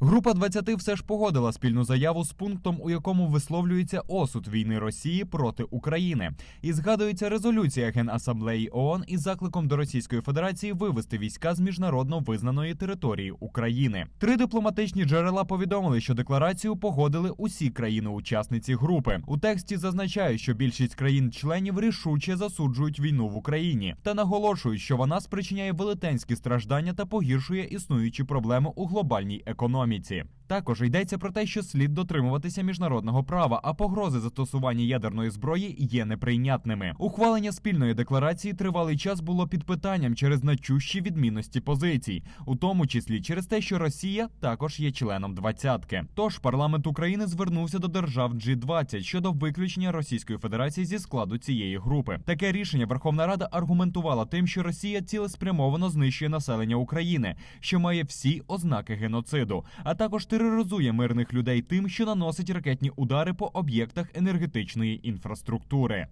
Група 20 все ж погодила спільну заяву з пунктом, у якому висловлюється осуд війни Росії проти України, і згадується резолюція Генасамблеї ООН із закликом до Російської Федерації вивести війська з міжнародно визнаної території України. Три дипломатичні джерела повідомили, що декларацію погодили усі країни-учасниці групи. У тексті зазначають, що більшість країн-членів рішуче засуджують війну в Україні та наголошують, що вона спричиняє велетенські страждання та погіршує існуючі проблеми у глобальній економіці економіці. Також йдеться про те, що слід дотримуватися міжнародного права, а погрози застосування ядерної зброї є неприйнятними. Ухвалення спільної декларації тривалий час було під питанням через значущі відмінності позицій, у тому числі через те, що Росія також є членом двадцятки. Тож парламент України звернувся до держав G20 щодо виключення Російської Федерації зі складу цієї групи. Таке рішення Верховна Рада аргументувала тим, що Росія цілеспрямовано знищує населення України, що має всі ознаки геноциду, а також тероризує мирних людей тим, що наносить ракетні удари по об'єктах енергетичної інфраструктури.